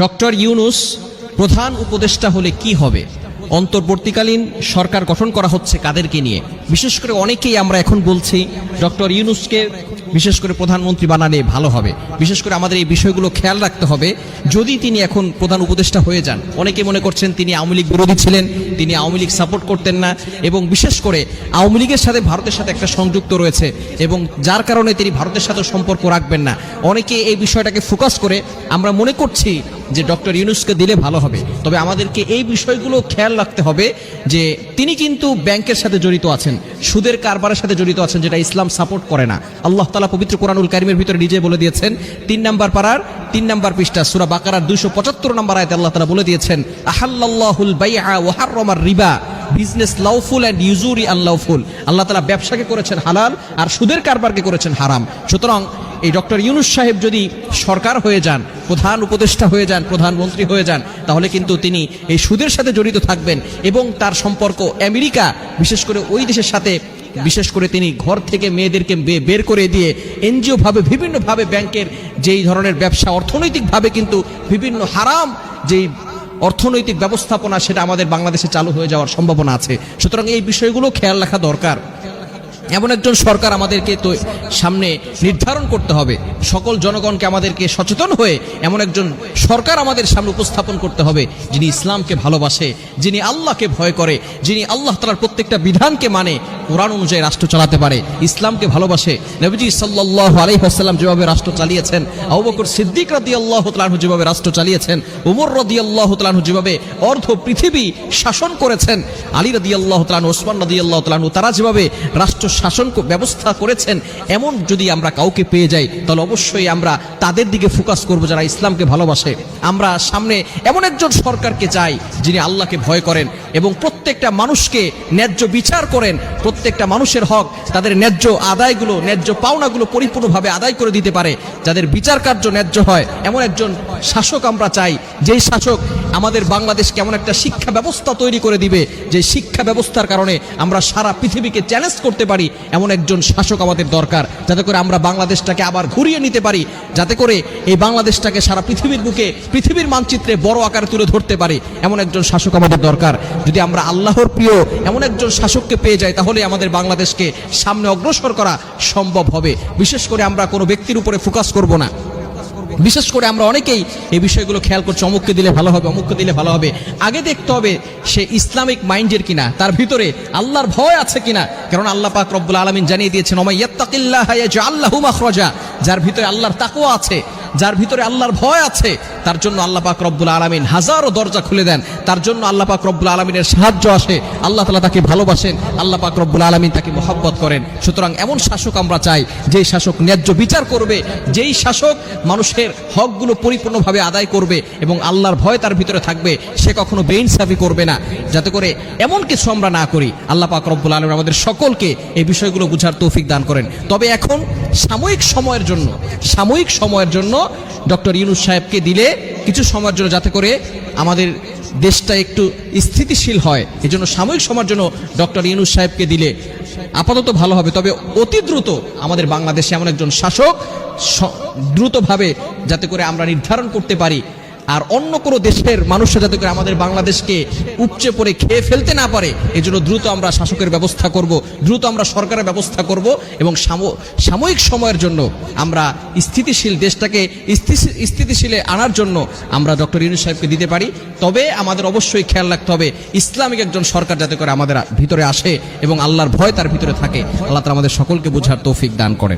Doctor Yunus প্রধান উপদেষ্টা হলে কি হবে? অন্তর্বর্তীকালীন সরকার গঠন করা হচ্ছে কাদেরকে নিয়ে? বিশেষ করে অনেকেই আমরা এখন বলছি, ডক্টর ইউনুসকে বিশেষ করে প্রধানমন্ত্রী বানালে ভালো হবে। বিশেষ করে আমাদের এই বিষয়গুলো খেয়াল রাখতে হবে, যদি তিনি এখন প্রধান উপদেষ্টা হয়ে যান। অনেকে মনে করছেন তিনি আওয়ামী লীগ বিরোধী ছিলেন, তিনি আওয়ামী লীগ সাপোর্ট করতেন না, এবং বিশেষ করে আওয়ামী লীগের সাথে ভারতের সাথে একটা সংযুক্ত রয়েছে, এবং যার কারণে তিনি ভারতের সাথে সম্পর্ক রাখবেন না। অনেকে এই বিষয়টাকে ফোকাস করে আমরা মনে করছি যে ডক্টর ইউনুসকে দিলে ভালো হবে। তবে আমাদেরকে এই বিষয়গুলো খেয়াল রাখতে হবে যে তিনি কিন্তু ব্যাংকের সাথে জড়িত আছেন। সুদের কারবারের সাথে জড়িত আছেন যেটা ইসলাম সাপোর্ট করে না। আল্লাহ তালা পবিত্র কোরআনুল কারিমের ভিতরে নিজে বলে দিয়েছেন, তিন নাম্বার পাড়ার, তিন নাম্বার পৃষ্ঠা, সুরা বাকারার দুশো পঁচাত্তর নাম্বার আয়তে আল্লাহ তালা বলে দিয়েছেন আহাল্লাহুল বাইআ রিবা, বিজনেস লাউফুল অ্যান্ড ইউজুরি আনলাউফুল। আল্লাহ তালা ব্যবসাকে করেছেন হালাল আর সুদের কারবারকে করেছেন হারাম। সুতরাং এই ডক্টর ইউনুস সাহেব যদি সরকার হয়ে যান, প্রধান উপদেষ্টা হয়ে যান প্রধানমন্ত্রী হয়ে যান, তাহলে কিন্তু তিনি এই সুদের সাথে জড়িত থাকবেন এবং তার সম্পর্ক আমেরিকা, বিশেষ করে ওই দেশের সাথে, বিশেষ করে তিনি ঘর থেকে মেয়েদেরকে বের করে দিয়ে এনজিও ভাবে বিভিন্নভাবে ব্যাংকের যেই ধরনের ব্যবসা, অর্থনৈতিকভাবে কিন্তু বিভিন্ন হারাম যেই অর্থনৈতিক ব্যবস্থাপনা, সেটা আমাদের বাংলাদেশে চালু হয়ে যাওয়ার সম্ভাবনা আছে। সুতরাং এই বিষয়গুলো খেয়াল রাখা দরকার। এমন একজন সরকার আমাদেরকে তো সামনে নির্ধারণ করতে হবে। সকল জনগণকে আমাদেরকে সচেতন হয়ে এমন একজন সরকার আমাদের সামনে উপস্থাপন করতে হবে, যিনি ইসলামকে ভালোবাসে, যিনি আল্লাহকে ভয় করে, যিনি আল্লাহ তালার প্রত্যেকটা বিধানকে মানে কোরআন অনুযায়ী রাষ্ট্র চালাতে পারে, ইসলামকে ভালোবাসে। নবীজি সাল্লাহ আলহিহাস্লাম যেভাবে রাষ্ট্র চালিয়েছেন, আবু বকর সিদ্দিক রাদি আল্লাহ তালাহু যেভাবে রাষ্ট্র চালিয়েছেন, উমর রদি আল্লাহ তালাহু যেভাবে অর্ধ পৃথিবী শাসন করেছেন আলী রাদি আল্লাহ তালাহু ওসমান রাদি আল্লাহ তালাহু তারা যেভাবে রাষ্ট্র শাসন ব্যবস্থা করেছেন, এমন যদি আমরা কাউকে পেয়ে যাই, তাহলে অবশ্যই আমরা তাদের দিকে ফোকাস করব যারা ইসলামকে ভালোবাসে। আমরা সামনে এমন একজন সরকারকে চাই, যিনি আল্লাহকে ভয় করেন। এবং প্রত্যেকটা মানুষকে ন্যায্য বিচার করেন। প্রত্যেকটা মানুষের হক তাদের ন্যায্য আদায়গুলো, ন্যায্য পাওনাগুলো পরিপূর্ণভাবে আদায় করে দিতে পারে। যাদের বিচার কার্য ন্যায্য হয়, এমন একজন শাসক আমরা চাই, যেই শাসক আমাদের বাংলাদেশ কেমন একটা শিক্ষা ব্যবস্থা তৈরি করে দিবে, যে শিক্ষা ব্যবস্থার কারণে আমরা সারা পৃথিবীকে চ্যালেঞ্জ করতে পারি, এমন একজন শাসক আমাদের দরকার। যাতে করে আমরা বাংলাদেশটাকে আবার ঘুরিয়ে নিতে পারি, যাতে করে এই বাংলাদেশটাকে সারা পৃথিবীর বুকে, পৃথিবীর মানচিত্রে বড় আকারে তুলে ধরতে পারি, এমন একজন শাসক আমাদের দরকার। যদি আমরা আল্লাহর প্রিয় এমন একজন শাসককে পেয়ে যাই, তাহলে আমাদের বাংলাদেশকে সামনে অগ্রসর করা সম্ভব হবে। বিশেষ করে আমরা কোনো ব্যক্তির উপরে ফোকাস করব না। বিশেষ করে আমরা অনেকেই এই বিষয়গুলো খেয়াল করছি, অমুককে দিলে ভালো হবে, অমুককে দিলে ভালো হবে। আগে দেখতে হবে সে ইসলামিক মাইন্ডের কিনা, তার ভিতরে আল্লাহর ভয় আছে কিনা। কারণ আল্লাহ পাক রব্বুল আলমিন জানিয়ে দিয়েছেন আল্লাহু যার ভিতরে আল্লাহর তাকওয়া আছে, যার ভিতরে আল্লাহর ভয় আছে তার জন্য আল্লাহ পাক রব্বুল আলমিন হাজারো দরজা খুলে দেন। তার জন্য আল্লাহ পাক রব্বুল আলমিনের সাহায্য আসে। আল্লাহ তালা তাকে ভালোবাসেন, আল্লাহ পাক রব্বুল আলমিন তাকে মোহাব্বত করেন। সুতরাং এমন শাসক আমরা চাই, যেই শাসক ন্যায্য বিচার করবে, যেই শাসক মানুষের হকগুলো পরিপূর্ণভাবে আদায় করবে এবং আল্লাহর ভয় তার ভিতরে থাকবে, সে কখনো বেইনসাফি করবে না। যাতে করে এমন কিছু আমরা না করি, আল্লাহ পাক রব্বুল আলম আমাদের সকলকে এই বিষয়গুলো বুঝার তৌফিক দান করেন। তবে এখন সাময়িক সময়ের জন্য, সাময়িক সময়ের জন্য ডক্টর ইউনুস সাহেবকে দিলে কিছু সময়ের জন্য যাতে করে আমাদের দেশটা একটু স্থিতিশীল হয়। এই জন্য সাময়িক সময়ের জন্য ডক্টর ইউনুস সাহেবকে দিলে আপাতত ভালো হবে। তবে অতি দ্রুত আমাদের বাংলাদেশে এমন একজন শাসক দ্রুতভাবে যাতে করে আমরা নির্ধারণ করতে পারি। আর অন্য কোনো দেশের মানুষরা যাতে করে আমাদের বাংলাদেশকে উপচে পড়ে খেয়ে ফেলতে না পারে, এজন্য দ্রুত আমরা শাসকের ব্যবস্থা করব, দ্রুত আমরা সরকারের ব্যবস্থা করব এবং সাম- সাময়িক সময়ের জন্য আমরা স্থিতিশীল দেশটাকে স্থিতিশীলে আনার জন্য আমরা ডক্টর ইউনুস সাহেবকে দিতে পারি। তবে আমাদের অবশ্যই খেয়াল রাখতে হবে, ইসলামিক একজন সরকার যাতে করে আমাদের ভিতরে আসে এবং আল্লাহর ভয় তার ভিতরে থাকে। আল্লাহ তালা আমাদের সকলকে বোঝার তৌফিক দান করেন।